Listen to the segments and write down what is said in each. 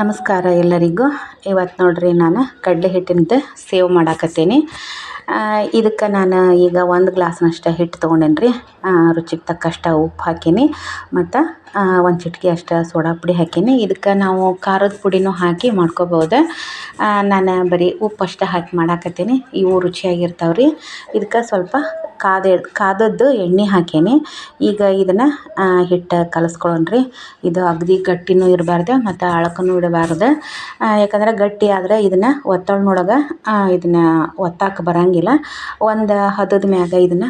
ನಮಸ್ಕಾರ ಎಲ್ಲರಿಗೂ. ಇವತ್ತು ನೋಡ್ರಿ ನಾನು ಕಡಲೆ ಹಿಟ್ಟಿಂದ ಸೇವ್ ಮಾಡಾಕತ್ತೀನಿ. ಇದಕ್ಕೆ ನಾನು ಈಗ ಒಂದು ಗ್ಲಾಸ್ನಷ್ಟು ಹಿಟ್ಟು ತೊಗೊಂಡೇನಿ ರೀ ರುಚಿಗೆ ತಕ್ಕಷ್ಟು ಉಪ್ಪು ಹಾಕೀನಿ ಮತ್ತು ಒಂದು ಚಿಟಿಕೆ ಅಷ್ಟು ಸೋಡಾ ಪುಡಿ ಹಾಕೀನಿ. ಇದಕ್ಕೆ ನಾವು ಖಾರದ ಪುಡಿನೂ ಹಾಕಿ ಮಾಡ್ಕೊಬೋದು. ನಾನು ಬರೀ ಉಪ್ಪು ಅಷ್ಟೇ ಹಾಕಿ ಮಾಡಾಕತ್ತೀನಿ. ಇವು ರುಚಿಯಾಗಿರ್ತಾವೆ ರೀ ಇದಕ್ಕೆ ಸ್ವಲ್ಪ ಕಾದ ಕಾದದ್ದು ಎಣ್ಣೆ ಹಾಕೀನಿ. ಈಗ ಇದನ್ನು ಹಿಟ್ಟು ಕಲಸ್ಕೊಳ್ಳೋಣ ರೀ ಇದು ಅಗದಿ ಗಟ್ಟಿನೂ ಇರಬಾರ್ದು ಮತ್ತು ಅಳಕನೂ ಇಡಬಾರ್ದು. ಯಾಕಂದ್ರೆ ಗಟ್ಟಿ ಆದರೆ ಇದನ್ನು ಒತ್ತಳ್ನೊಳಗೆ ಇದನ್ನು ಒತ್ತಾಕ ಬರಂಗಿಲ್ಲ. ಒಂದು ಹದದ ಮ್ಯಾಗ ಇದನ್ನು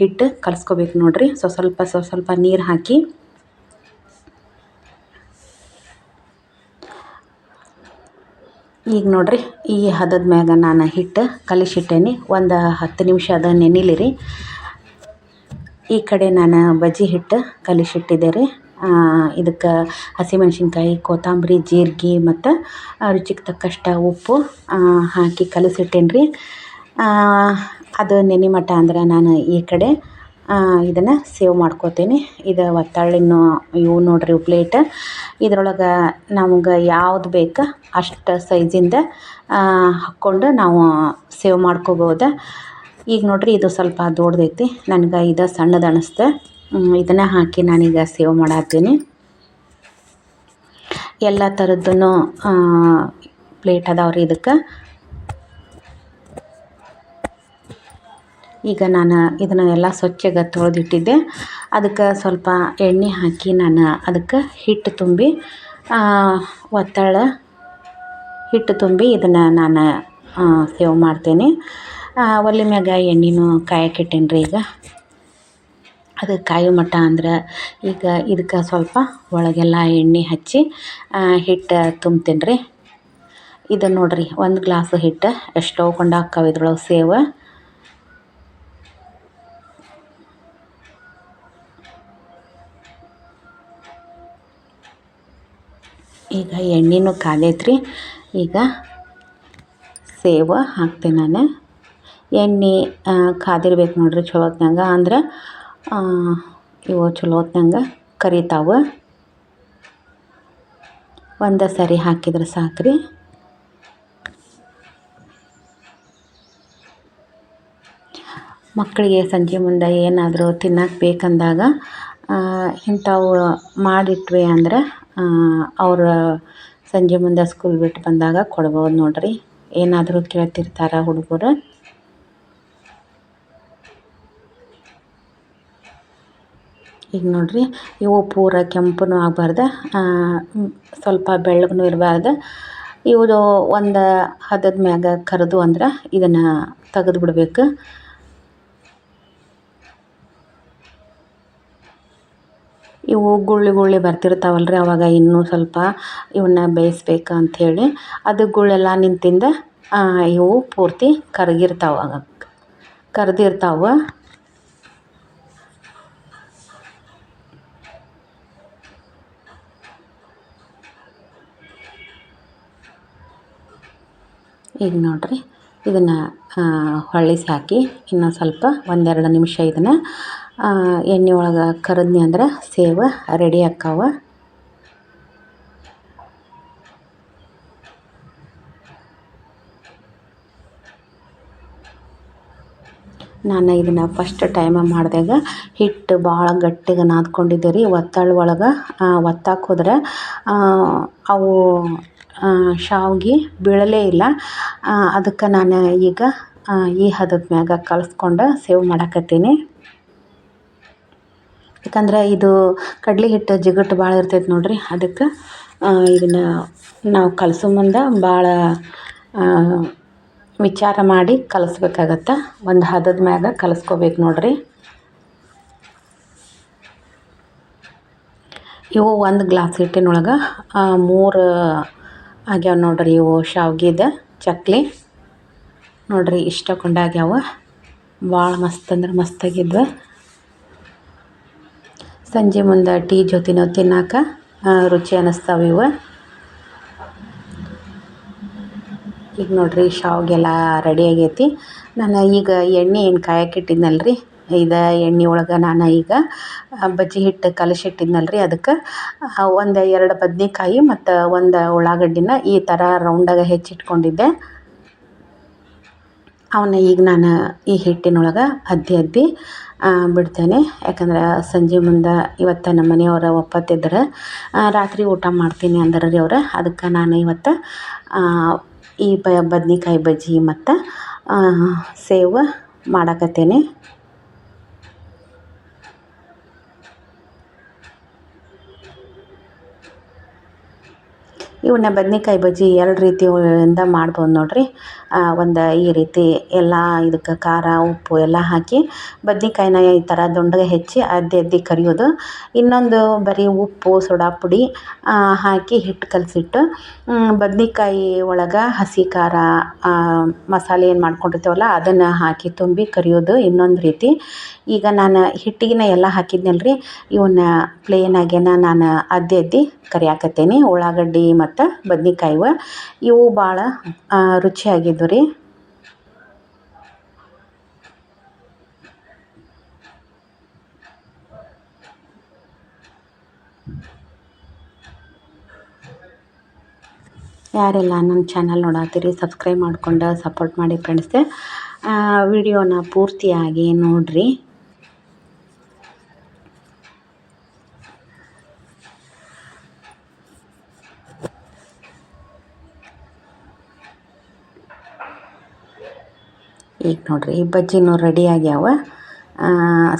ಹಿಟ್ಟು ಕಲಸ್ಕೋಬೇಕು ನೋಡಿರಿ. ಸೊ, ಸ್ವಲ್ಪ ಸ್ವ ಸ್ವಲ್ಪ ನೀರು ಹಾಕಿ. ಈಗ ನೋಡಿರಿ, ಈ ಹದದ ಮ್ಯಾಗ ನಾನು ಹಿಟ್ಟು ಕಲಿಸಿಟ್ಟೇನಿ. ಒಂದು ಹತ್ತು ನಿಮಿಷ ಅದ ನೆನಿಲಿ ರೀ ಈ ಕಡೆ ನಾನು ಬಜ್ಜಿ ಹಿಟ್ಟು ಕಲಿಸಿಟ್ಟಿದ್ದೆ ರೀ ಇದಕ್ಕೆ ಹಸಿಮೆಣ್ಸಿನ್ಕಾಯಿ, ಕೊತ್ತಂಬರಿ, ಜೀರಿಗೆ ಮತ್ತು ರುಚಿಗೆ ತಕ್ಕಷ್ಟು ಉಪ್ಪು ಹಾಕಿ ಕಲಿಸಿಟ್ಟೇನಿ ರೀ ಅದು ನೆನೆ ಮಟ್ಟ ಅಂದ್ರೆ ನಾನು ಈ ಕಡೆ ಇದನ್ನು ಸೇವ್ ಮಾಡ್ಕೋತೀನಿ. ಇದು ಒತ್ತಾಳಿನ ಇವು ನೋಡಿರಿ ಪ್ಲೇಟ್. ಇದ್ರೊಳಗೆ ನಮ್ಗೆ ಯಾವ್ದು ಬೇಕು ಅಷ್ಟು ಸೈಜಿಂದ ಹಾಕ್ಕೊಂಡು ನಾವು ಸೇವ್ ಮಾಡ್ಕೋಬೋದು. ಈಗ ನೋಡಿರಿ ಇದು ಸ್ವಲ್ಪ ದೊಡ್ಡದೈತಿ ನನಗೆ ಇದು ಸಣ್ಣದು ಅನಿಸ್ತು. ಇದನ್ನು ಹಾಕಿ ನಾನೀಗ ಸೇವ್ ಮಾಡತ್ತೀನಿ ಎಲ್ಲ ಥರದ್ದೂ ಪ್ಲೇಟ್ ಅದಾವೆ ರೀ ಇದಕ್ಕೆ. ಈಗ ನಾನು ಇದನ್ನು ಎಲ್ಲ ಸ್ವಚ್ಛಗೆ ತೊಳೆದಿಟ್ಟಿದ್ದೆ. ಅದಕ್ಕೆ ಸ್ವಲ್ಪ ಎಣ್ಣೆ ಹಾಕಿ ನಾನು ಅದಕ್ಕೆ ಹಿಟ್ಟು ತುಂಬಿ ಒತ್ತಳ ಹಿಟ್ಟು ತುಂಬಿ ಇದನ್ನು ನಾನು ಸೇವ್ ಮಾಡ್ತೇನೆ. ಒಲೆ ಮ್ಯಾಗ ಎಣ್ಣೆನೂ ಕಾಯಕ್ಕಿಟ್ಟೇನಿ ರೀ ಈಗ. ಅದು ಕಾಯೋ ಮಟ್ಟ ಅಂದ್ರೆ ಈಗ ಇದಕ್ಕೆ ಸ್ವಲ್ಪ ಒಳಗೆಲ್ಲ ಎಣ್ಣೆ ಹಚ್ಚಿ ಹಿಟ್ಟು ತುಂಬ್ತೀನಿ ರೀ ಇದು ನೋಡಿರಿ, ಒಂದು ಗ್ಲಾಸ್ ಹಿಟ್ಟು ಎಷ್ಟೋ ಕೊಂಡು ಹಾಕ್ಕವ ಇದ್ರೊಳಗೆ ಸೇವ್. ಈಗ ಎಣ್ಣೆನೂ ಕಾದೈತ್ರಿ ಈಗ ಸೇವ ಹಾಕ್ತೀನಿ ನಾನು. ಎಣ್ಣೆ ಕಾದಿರ್ಬೇಕು ನೋಡಿರಿ ಚಲೋ ಹೊತ್ನಾಗ ಅಂದ್ರೆ ಇವು ಚಲೋ ಹೊತ್ನಾಗ ಕರಿತಾವೆ. ಒಂದು ಸರಿ ಹಾಕಿದ್ರೆ ಸಾಕು ರೀ ಮಕ್ಕಳಿಗೆ ಸಂಜೆ ಮುಂದೆ ಏನಾದರೂ ತಿನ್ನಕ್ಕೆ ಬೇಕಂದಾಗ ಇಂಥವು ಮಾಡಿಟ್ವಿ ಅಂದ್ರೆ ಅವ್ರು ಸಂಜೆ ಮುಂದೆ ಸ್ಕೂಲ್ ಬಿಟ್ಟು ಬಂದಾಗ ಕೊಡ್ಬೋದು ನೋಡ್ರಿ. ಏನಾದರೂ ಕೇಳ್ತಿರ್ತಾರ ಹುಡುಗರು. ಈಗ ನೋಡ್ರಿ, ಇವು ಪೂರ ಕೆಂಪನೂ ಆಗಬಾರ್ದು ಸ್ವಲ್ಪ ಬೆಳ್ಳಗೂ ಇರಬಾರ್ದು. ಇವುದು ಒಂದು ಹದದ ಮ್ಯಾಗ ಕರೆದು ಅಂದ್ರೆ ಇದನ್ನು ತೆಗೆದು ಬಿಡಬೇಕು ಇವು ಗುಳ್ಳಿ ಗುಳ್ಳಿ ಬರ್ತಿರ್ತಾವಲ್ಲ ರೀ ಅವಾಗ ಇನ್ನೂ ಸ್ವಲ್ಪ ಇವನ್ನ ಬೇಯಿಸ್ಬೇಕು ಅಂಥೇಳಿ ಅದು ಗುಳ್ಳೆಲ್ಲ ನಿಂತಿಂದ ಇವು ಪೂರ್ತಿ ಕರಗಿರ್ತಾವೆ ಕರ್ದಿರ್ತಾವೆ. ಈಗ ನೋಡಿರಿ, ಇದನ್ನು ಹೊಳ್ಳಿಸಿ ಹಾಕಿ ಇನ್ನೊಂದು ಸ್ವಲ್ಪ ಒಂದೆರಡು ನಿಮಿಷ ಇದನ್ನು ಎಣ್ಣೆ ಒಳಗೆ ಕರದ್ನಿ ಅಂದ್ರೆ ಸೇವ ರೆಡಿ ಆಕ್ಕಾವ. ನಾನು ಇದನ್ನು ಫಸ್ಟ್ ಟೈಮ ಮಾಡಿದಾಗ ಹಿಟ್ಟು ಭಾಳ ಗಟ್ಟಿಗೆ ನಾದ್ಕೊಂಡಿದ್ದೆ ರೀ ಒತ್ತಳ ಒಳಗೆ ಒತ್ತಾಕ್ ಹೋದ್ರೆ ಅವು ಶಾವ್ಗೆ ಬೀಳಲೇ ಇಲ್ಲ. ಅದಕ್ಕೆ ನಾನು ಈಗ ಈ ಹದದ ಮ್ಯಾಗ ಕಲಸ್ಕೊಂಡು ಸೇವ್ ಮಾಡಾಕತ್ತೀನಿ. ಯಾಕಂದ್ರೆ ಇದು ಕಡ್ಲೆ ಹಿಟ್ಟು ಜಿಗುಟು ಭಾಳ ಇರ್ತೈತೆ ನೋಡಿರಿ, ಅದಕ್ಕೆ ಇದನ್ನು ನಾವು ಕಲಸೋ ಮುಂದೆ ಭಾಳ ವಿಚಾರ ಮಾಡಿ ಕಲಸ್ಬೇಕಾಗತ್ತೆ? ಒಂದು ಹದದ ಮ್ಯಾಗ ಕಲಸ್ಕೋಬೇಕು ನೋಡಿರಿ. ಇವು ಒಂದು ಗ್ಲಾಸ್ ಹಿಟ್ಟಿನೊಳಗೆ ಮೂರು ಆಗ್ಯಾವ ನೋಡ್ರಿ ಇವು ಶಾವ್ಗಿದ ಚಕ್ಲಿ. ನೋಡಿರಿ ಇಷ್ಟ ಕೊಂಡಾಗ್ಯಾವ ಭಾಳ ಮಸ್ತ್ ಅಂದ್ರೆ ಮಸ್ತಾಗಿದ್ವು ಸಂಜೆ ಮುಂದೆ ಟೀ ಜೊತಿನೋ ತಿನ್ನಕ್ಕೆ ರುಚಿ ಅನ್ನಿಸ್ತಾವೆ ಇವು. ಈಗ ನೋಡಿರಿ, ಶಾವ್ಗೆಲ್ಲ ರೆಡಿ ಆಗೈತಿ. ನಾನು ಈಗ ಎಣ್ಣೆ ಏನು ಕಾಯಕ್ಕೆ ಇಟ್ಟಿದ್ನಲ್ಲ ರೀ ಇದು ಎಣ್ಣೆ ಒಳಗೆ ನಾನು ಈಗ ಬಜ್ಜಿ ಹಿಟ್ಟು ಕಲಸಿಟ್ಟಿದ್ನಲ್ಲ ರೀ ಅದಕ್ಕೆ. ಒಂದು ಎರಡು ಬದ್ನೆಕಾಯಿ ಮತ್ತು ಒಂದು ಉಳ್ಳಾಗಡ್ಡಿನ ಈ ಥರ ರೌಂಡಾಗ ಹೆಚ್ಚಿಟ್ಕೊಂಡಿದ್ದೆ. ಅವನ್ನ ಈಗ ನಾನು ಈ ಹಿಟ್ಟಿನೊಳಗೆ ಅದ್ದಿ ಅದ್ದಿ ಬಿಡ್ತೇನೆ. ಯಾಕಂದ್ರೆ ಸಂಜೆ ಮುಂದೆ ಇವತ್ತು ನಮ್ಮ ಮನೆಯವ್ರು ಒಪ್ಪತ್ತಿದ್ರೆ ರಾತ್ರಿ ಊಟ ಮಾಡ್ತೀನಿ ಅಂದ್ರೆ ರೀ ಅವ್ರು. ಅದಕ್ಕೆ ನಾನು ಇವತ್ತು ಈ ಬದ್ನಿಕಾಯಿ ಬಜ್ಜಿ ಮತ್ತು ಸೇವ್ ಮಾಡಾಕತ್ತೇನೆ. ಇವನ್ನ ಬದನೇಕಾಯಿ ಬಜ್ಜಿ ಎರಡು ರೀತಿಯಿಂದ ಮಾಡ್ಬೋದು ನೋಡಿರಿ. ಒಂದು ಈ ರೀತಿ ಎಲ್ಲ ಇದಕ್ಕೆ ಖಾರ, ಉಪ್ಪು ಎಲ್ಲ ಹಾಕಿ ಬದ್ನೆಕಾಯಿನ ಈ ಥರ ದುಂಡಗೆ ಹೆಚ್ಚಿ ಅದ್ದಿ ಅದ್ದಿ ಕರಿಯೋದು. ಇನ್ನೊಂದು ಬರೀ ಉಪ್ಪು, ಸೋಡಾ ಪುಡಿ ಹಾಕಿ ಹಿಟ್ಟು ಕಲಸಿಟ್ಟು ಬದ್ನೆಕಾಯಿ ಒಳಗೆ ಹಸಿ ಖಾರ ಮಸಾಲೆ ಏನು ಮಾಡ್ಕೊಂಡಿರ್ತೀವಲ್ಲ ಅದನ್ನು ಹಾಕಿ ತುಂಬಿ ಕರಿಯೋದು ಇನ್ನೊಂದು ರೀತಿ. ಈಗ ನಾನು ಹಿಟ್ಟಿಗಿನ ಎಲ್ಲ ಹಾಕಿದ್ನಲ್ರಿ, ಇವನ್ನ ಪ್ಲೇನ್ ಪ್ಲೇನಾಗೇನ ನಾನು ಅದ್ದಿ ಅದ್ದಿ ಕರಿಯಾಕತ್ತೇನೆ. ಉಳ್ಳಾಗಡ್ಡಿ ಮತ್ತು ಬದ್ನೆಕಾಯಿವ ಇವು ಭಾಳ ರುಚಿಯಾಗಿದ್ವು ರೀ. ಯಾರೆಲ್ಲ ನನ್ನ ಚಾನಲ್ ನೋಡತ್ತೀರಿ ಸಬ್ಸ್ಕ್ರೈಬ್ ಮಾಡ್ಕೊಂಡು ಸಪೋರ್ಟ್ ಮಾಡಿ ಫ್ರೆಂಡ್ಸ್. ವಿಡಿಯೋನ ಪೂರ್ತಿಯಾಗಿ ನೋಡಿರಿ. ಈಗ ನೋಡಿರಿ ಬಜ್ಜಿನೂ ರೆಡಿ ಆಗ್ಯಾವ.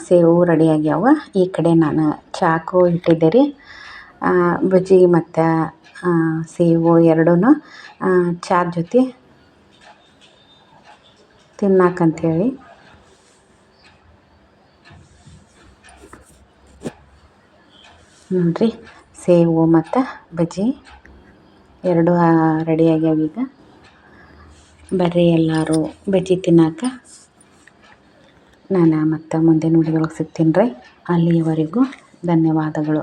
ಸೇವು ರೆಡಿ ಆಗ್ಯಾವ. ಈ ಕಡೆ ನಾನು ಚಾಕು ಇಟ್ಟಿದ್ದೆ ರೀ ಬಜ್ಜಿ ಮತ್ತು ಸೇವು ಎರಡೂ ಚಾರ್ ಜೊತೆ ತಿನ್ನಾಕಂತೇಳಿ ನೋಡಿರಿ, ಸೇವು ಮತ್ತು ಬಜ್ಜಿ ಎರಡು ರೆಡಿ ಆಗ್ಯಾವ ಈಗ. ಬರ್ರಿ ಎಲ್ಲರೂ. ಬಜ್ಜಿ ತಿನ್ನಾಕ ನಾನು ಮತ್ತು ಮುಂದಿನ ವಿಡಿಯೋದೊಳಗೆ ಸಿಗ್ತೀನಿ ರೀ. ಅಲ್ಲಿಯವರೆಗೂ ಧನ್ಯವಾದಗಳು.